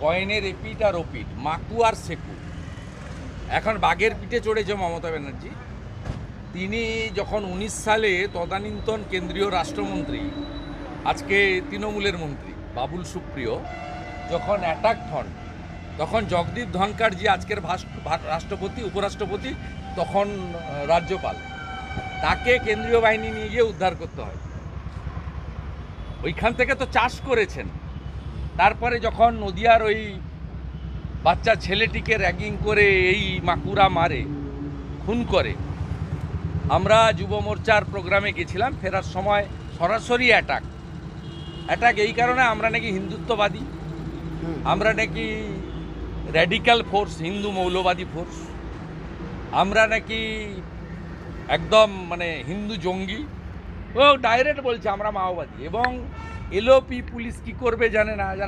কয়েনের এপিট আর ওপিট মাকু আর সেকু। এখন বাঘের পিঠে চড়েছে মমতা ব্যানার্জি। তিনি যখন উনিশ সালে তদানীন্তন কেন্দ্রীয় রাষ্ট্রমন্ত্রী, আজকে তৃণমূলের মন্ত্রী, বাবুল সুপ্রিয়, যখন অ্যাটাক হন, তখন জগদীপ ধনকার যে আজকের রাষ্ট্রপতি, উপরাষ্ট্রপতি, তখন রাজ্যপাল। তাকে কেন্দ্রীয় বাহিনী নিয়ে গিয়ে উদ্ধার করতে হয়। ওইখান থেকে তো চাষ করেছেন। তারপরে যখন নদিয়ার ওই বাচ্চা ছেলেটিকে র্যাগিং করে এই মাকুরা মারে, খুন করে, আমরা যুব মোর্চার প্রোগ্রামে গেছিলাম, ফেরার সময় সরাসরি অ্যাটাক অ্যাটাক এই কারণে আমরা নাকি হিন্দুত্ববাদী, আমরা নাকি র্যাডিক্যাল ফোর্স হিন্দু মৌলবাদী ফোর্স আমরা নাকি একদম মানে হিন্দু জঙ্গি। ও ডাইরেক্ট বলছে, আমরা মাওবাদী। এবং এলওপি পুলিশ কি করবে জানে না, যারা